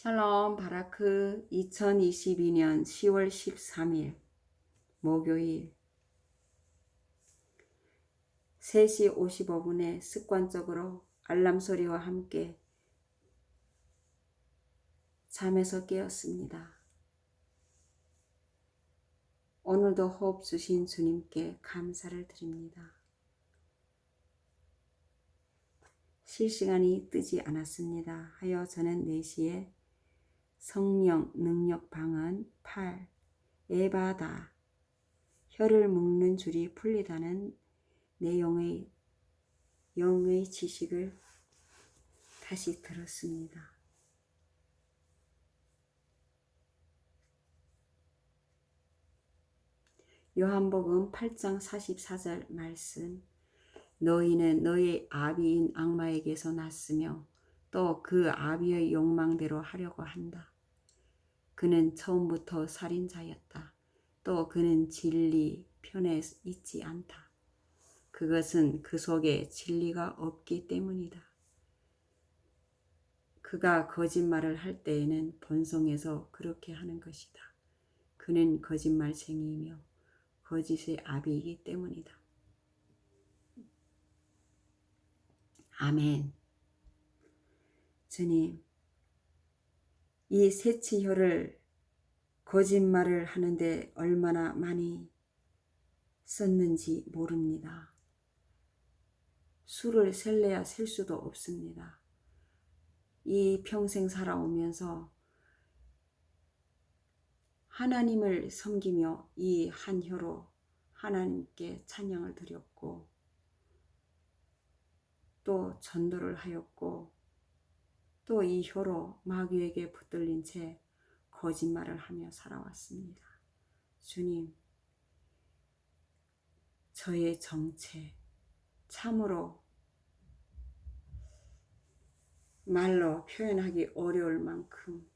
샬롬 바라크 2022년 10월 13일 목요일 3시 55분에 습관적으로 알람 소리와 함께 잠에서 깨었습니다. 오늘도 호흡 주신 주님께 감사를 드립니다. 실시간이 뜨지 않았습니다. 하여 저는 4시에 성령 능력 방언 8 에바다. 혀를 묶는 줄이 풀리다는 내용의 영의 지식을 다시 들었습니다. 요한복음 8장 44절 말씀. 너희는 너희 아비인 악마에게서 났으며 또 그 아비의 욕망대로 하려고 한다. 그는 처음부터 살인자였다. 또 그는 진리 편에 있지 않다. 그것은 그 속에 진리가 없기 때문이다. 그가 거짓말을 할 때에는 본성에서 그렇게 하는 것이다. 그는 거짓말쟁이이며 거짓의 아비이기 때문이다. 아멘. 주님, 이 새치혀를 거짓말을 하는데 얼마나 많이 썼는지 모릅니다. 수를 셀래야 셀 수도 없습니다. 이 평생 살아오면서 하나님을 섬기며 이 한 혀로 하나님께 찬양을 드렸고 또 전도를 하였고 또 이 혀로 마귀에게 붙들린 채 거짓말을 하며 살아왔습니다. 주님, 저의 정체 참으로 말로 표현하기 어려울 만큼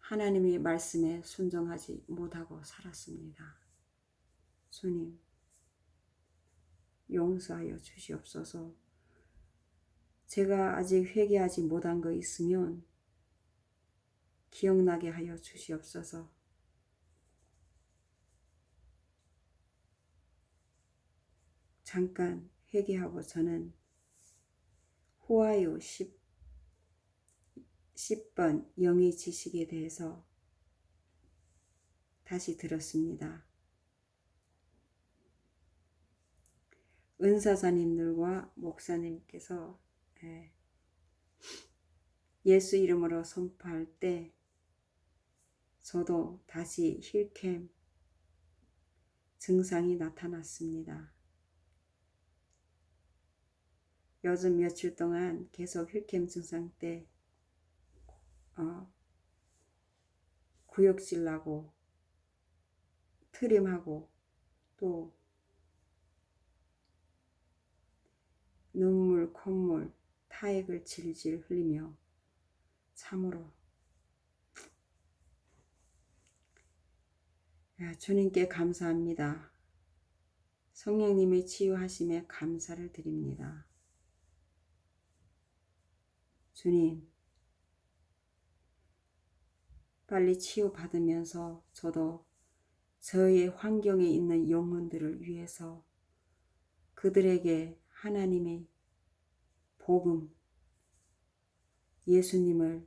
하나님의 말씀에 순종하지 못하고 살았습니다. 주님, 용서하여 주시옵소서. 제가 아직 회개하지 못한 거 있으면 기억나게 하여 주시옵소서. 잠깐 회개하고 저는 호와요 10, 10번 영의 지식에 대해서 다시 들었습니다. 은사자님들과 목사님께서 예, 예수 이름으로 선포할 때 저도 다시 힐캠 증상이 나타났습니다. 요즘 며칠 동안 계속 힐캠 증상 때 어, 구역질 나고 트림하고 또 눈물, 콧물, 타액을 질질 흘리며 참으로 야, 주님께 감사합니다. 성령님의 치유하심에 감사를 드립니다. 주님, 빨리 치유받으면서 저도 저의 환경에 있는 영혼들을 위해서 그들에게 하나님의 복음, 예수님을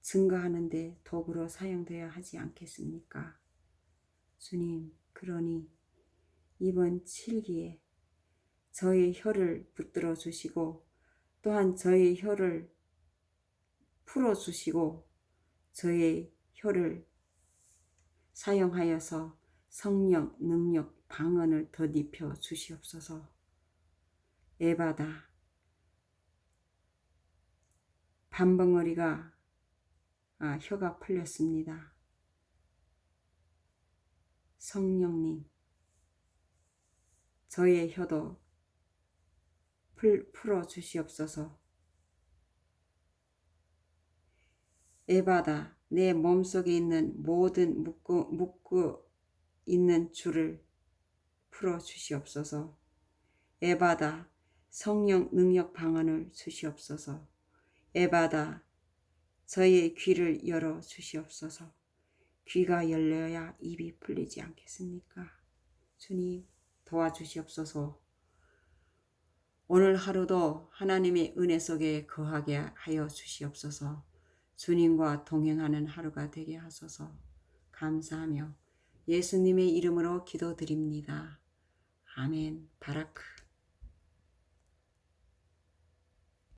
증거하는데 도구로 사용되어야 하지 않겠습니까? 주님, 그러니 이번 7기에 저의 혀를 붙들어 주시고 또한 저의 혀를 풀어 주시고 저의 혀를 사용하여서 성령, 능력, 방언을 덧입혀 주시옵소서. 에바다. 반벙어리가 아, 혀가 풀렸습니다. 성령님, 저의 혀도 풀, 풀어 주시옵소서. 에바다, 내 몸속에 있는 모든 묶고, 묶고 있는 줄을 풀어 주시옵소서. 에바다, 성령 능력 방언을 주시옵소서. 에바다 저희의 귀를 열어 주시옵소서. 귀가 열려야 입이 풀리지 않겠습니까? 주님 도와주시옵소서. 오늘 하루도 하나님의 은혜 속에 거하게 하여 주시옵소서. 주님과 동행하는 하루가 되게 하소서. 감사하며 예수님의 이름으로 기도드립니다. 아멘. 바라크.